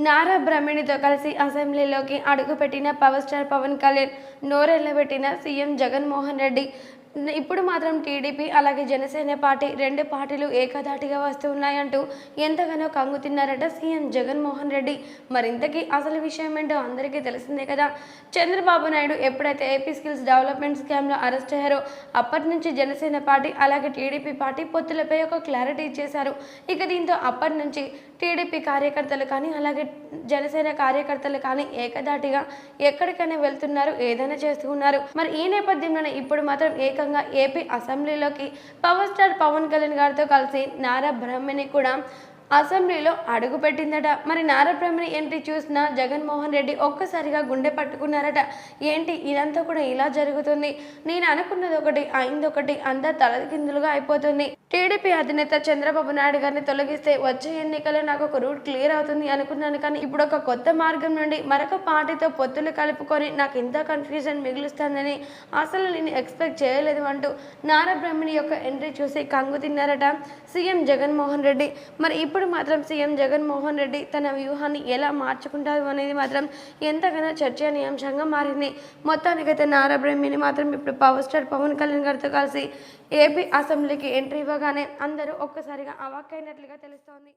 నారా బ్రహ్మిణితో కలిసి అసెంబ్లీలోకి అడుగుపెట్టిన పవర్ స్టార్ పవన్ కళ్యాణ్ నోరెళ్ళబెట్టిన సీఎం జగన్మోహన్ రెడ్డి ఇప్పుడు మాత్రం టీడీపీ అలాగే జనసేన పార్టీ రెండు పార్టీలు ఏకధాటిగా వస్తున్నాయంటూ ఎంతగానో ఎంతగానో కంగుతిన్నారట సీఎం జగన్మోహన్ రెడ్డి. మరింతకీ అసలు విషయం ఏంటో అందరికీ తెలిసిందే కదా. చంద్రబాబు నాయుడు ఎప్పుడైతే ఏపీ స్కిల్స్ డెవలప్మెంట్ స్కామ్లో అరెస్ట్ అయ్యారో అప్పటి నుంచి జనసేన పార్టీ అలాగే టీడీపీ పార్టీ పొత్తులపై ఒక క్లారిటీ ఇచ్చేశారు. ఇక దీంతో అప్పటి నుంచి టీడీపీ కార్యకర్తలు కానీ అలాగే జనసేన కార్యకర్తలు కానీ ఏకధాటిగా ఎక్కడికైనా వెళ్తున్నారు ఏదైనా చేస్తున్నారు మరి ఈ నేపథ్యంలోనే ఇప్పుడు మాత్రం ఏకంగా ఏపీ అసెంబ్లీలోకి పవర్ స్టార్ పవన్ కళ్యాణ్ గారితో కలిసి నారా బ్రహ్మని కూడా అసెంబ్లీలో అడుగుపెట్టిందట మరి నారా ఎంట్రీ చూసిన జగన్మోహన్ రెడ్డి ఒక్కసారిగా గుండె పట్టుకున్నారట. ఏంటి ఇదంతా కూడా ఇలా జరుగుతుంది? నేను అనుకున్నది ఒకటి అయింది ఒకటి అంతా తలకిందులుగా అయిపోతుంది. టీడీపీ అధినేత చంద్రబాబు నాయుడు గారిని తొలగిస్తే వచ్చే ఎన్నికల్లో నాకు ఒక రూట్ క్లియర్ అవుతుంది అనుకున్నాను. కానీ ఇప్పుడు ఒక కొత్త మార్గం నుండి మరొక పార్టీతో పొత్తులు కలుపుకొని నాకు ఇంత కన్ఫ్యూజన్ మిగులుస్తుందని అసలు నేను ఎక్స్పెక్ట్ చేయలేదు అంటూ నారా బ్రహ్మణి యొక్క ఎంట్రీ చూసి కంగు తిన్నారట సీఎం జగన్మోహన్ రెడ్డి. మరి ఇప్పుడు ఇప్పుడు మాత్రం సీఎం జగన్మోహన్ రెడ్డి తన వ్యూహాన్ని ఎలా మార్చుకుంటారు అనేది మాత్రం ఎంతగానో చర్చనీయాంశంగా మారింది. మొత్తానికైతే నారా బ్రహ్మిని మాత్రం ఇప్పుడు పవర్ స్టార్ పవన్ కళ్యాణ్ గారితో కలిసి ఏపీ అసెంబ్లీకి ఎంట్రీ ఇవ్వగానే అందరూ ఒక్కసారిగా అవాక్కైనట్లుగా తెలుస్తోంది.